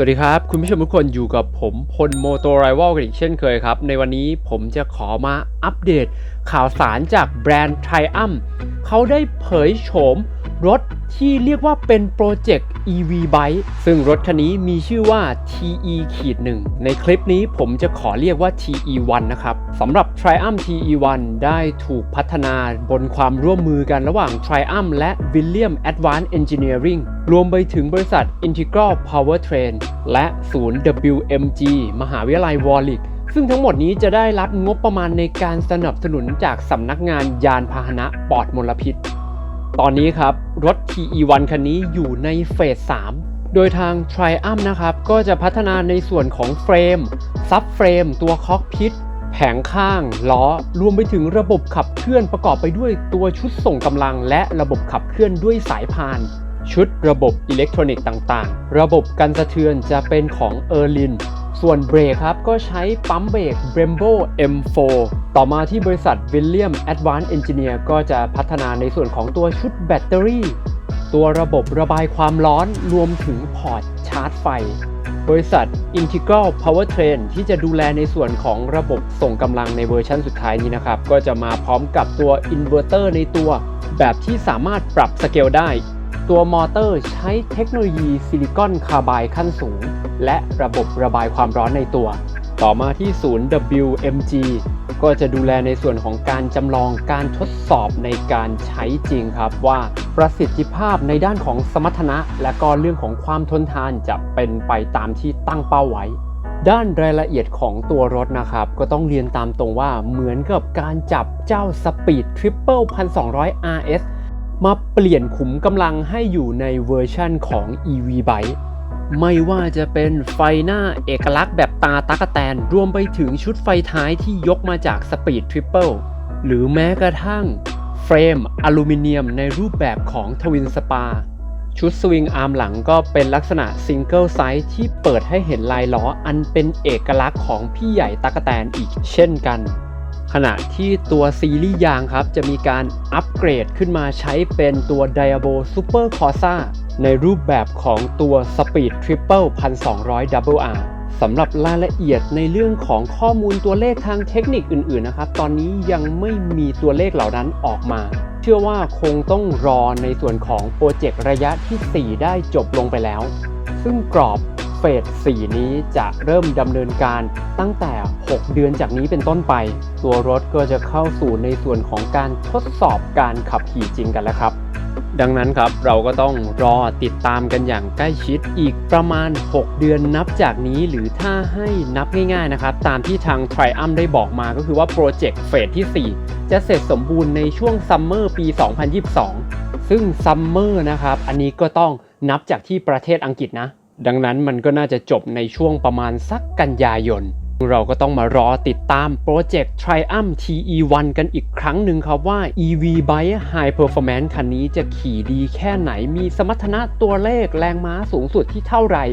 สวัสดีครับ คุณผู้ชมทุกคนอยู่กับผมพลโมโตไรวอลกันอีกเช่นเคยครับ ในวันนี้ผมจะขอมาอัปเดตข่าวสารจากแบรนด์ไทม์เขาได้เผยโฉม รถที่เรียกว่าเป็นโปรเจกต์ EV Bike ซึ่งรถคันนี้มีชื่อว่า TE ขีดหนึ่งในคลิปนี้ผมจะขอเรียกว่า TE1 นะครับสำหรับ Triumph TE1 ได้ถูกพัฒนาบนความร่วมมือกันระหว่าง Triumph และ William Advanced Engineering รวมไปถึงบริษัท Integral Powertrain และศูนย์ WMG มหาวิทยาลัยวอลิกซึ่งทั้งหมดนี้จะได้รับงบประมาณในการสนับสนุนจากสำนักงานยานพาหนะปลอดมลพิษ ตอนนี้ครับ รถ TE1 คันนี้อยู่ในเฟส 3 โดยทาง Triumph นะครับ ก็จะพัฒนาในส่วนของเฟรม ซับเฟรม ตัวคอกพิทแผงข้าง ล้อ รวมไปถึงระบบขับเคลื่อนประกอบไปด้วยตัวชุดส่งกำลัง และระบบขับเคลื่อนด้วยสายพาน ชุดระบบอิเล็กทรอนิกส์ต่างๆ ระบบกันสะเทือนจะเป็นของ e r l i n ส่วนเบรกครับก็ใช้ปั๊มเบรก Brembo M4 ต่อมาที่บริษัท William Advanced Engineer ก็จะพัฒนาในส่วนของตัวชุดแบตเตอรี่ ตัวระบบระบายความร้อนรวมถึงพอร์ตชาร์จไฟ บริษัท Integral Powertrain ที่จะดูแลในส่วนของระบบส่งกำลังในเวอร์ชันสุดท้ายนี้นะครับ ก็จะมาพร้อมกับตัวอินเวอร์เตอร์ในตัว แบบที่สามารถปรับสเกลได้ ตัวมอเตอร์ใช้เทคโนโลยีซิลิคอนคาร์บายขั้นสูง และระบบระบายความร้อนในตัว ต่อมาที่ศูนย์ WMG ก็จะดูแลในส่วนของการจำลองการทดสอบในการใช้จริงครับ ว่าประสิทธิภาพในด้านของสมรรถนะ และก็เรื่องของความทนทานจะเป็นไปตามที่ตั้งเป้าไว้ ด้านรายละเอียดของตัวรถนะครับ ก็ต้องเรียนตามตรงว่าเหมือนกับการจับเจ้า Speed Triple 1200 RS มาเปลี่ยนขุมกำลังให้อยู่ในเวอร์ชั่นของ EV Bike ไม่ว่าจะเป็นไฟหน้าเอกลักษณ์แบบตาตากแตน รวมไปถึงชุดไฟท้ายที่ยกมาจาก Speed Triple หรือแม้กระทั่งเฟรมอลูมิเนียมในรูปแบบของ Twin Spa ชุดสวิงอาร์มหลังก็เป็นลักษณะซิงเกิลไซส์ที่เปิดให้เห็นลายล้ออันเป็นเอกลักษณ์ของพี่ใหญ่ตากแตนอีกเช่นกัน ขณะที่ตัวซีรีส์ยางครับ จะมีการอัปเกรดขึ้นมาใช้เป็นตัว Diabo Super Corsa ในรูปแบบของตัว Speed Triple 1200 Double R สำหรับรายละเอียดในเรื่องของข้อมูลตัวเลขทางเทคนิคอื่น ๆ นะครับ ตอนนี้ยังไม่มีตัวเลขเหล่านั้นออกมา เชื่อว่าคงต้องรอในส่วนของโปรเจกต์ระยะที่ 4 ได้จบลงไปแล้ว ซึ่งกรอบ เฟส 4 นี้จะเริ่มดำเนินการตั้งแต่ 6 เดือนจากนี้เป็นต้นไป ตัวรถก็จะเข้าสู่ในส่วนของการทดสอบการขับขี่จริงกันแล้วครับ ดังนั้นครับเราก็ต้องรอติดตามกันอย่างใกล้ชิดอีกประมาณ 6 เดือนนับจากนี้หรือถ้าให้นับง่ายๆนะครับ ตามที่ทาง t r i u m p ได้บอกมาก็คือว่าโปรเจกต์เฟสที่ 4 จะเสร็จสมบูรณ์ในช่วงซัมเมอร์ปี 2022 ซึ่งซัมเมอร์นะครับอันนี้ก็ต้องนับจากที่ประเทศอังกฤษนะ ดังนั้นมันก็น่าจะจบในช่วงประมาณสักกันยายน เราก็ต้องมารอติดตามโปรเจกต์ Triumph TE1 กันอีกครั้งหนึ่งครับว่า EV Bike High Performance คันนี้จะขี่ดีแค่ไหนมีสมรรถนะตัวเลขแรงม้าสูงสุดที่เท่าไหร่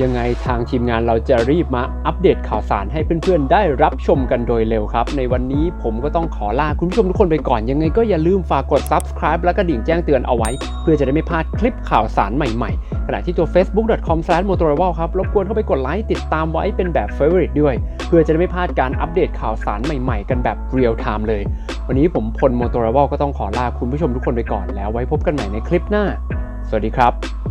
ยังไงทางทีมงานเราจะรีบมาอัปเดตข่าวสารให้เพื่อนๆ ได้รับชมกันโดยเร็วครับ ในวันนี้ผมก็ต้องขอลาคุณผู้ชมทุกคนไปก่อน ยังไงก็อย่าลืมฝากกด subscribe และกระดิ่งแจ้งเตือนเอาไว้ เพื่อจะได้ไม่พลาดคลิปข่าวสารใหม่ๆ ขณะที่ตัว facebook.com/motorrival ครับ รบกวนเข้าไปกดไลค์ติดตามไว้เป็นแบบ favorite ด้วย เพื่อจะได้ไม่พลาดการอัปเดตข่าวสารใหม่ๆ กันแบบ real time เลย วันนี้ผมพล motorrival ก็ต้องขอลาคุณผู้ชมทุกคนไปก่อนแล้วไว้พบกันใหม่ในคลิปหน้า สวัสดีครับ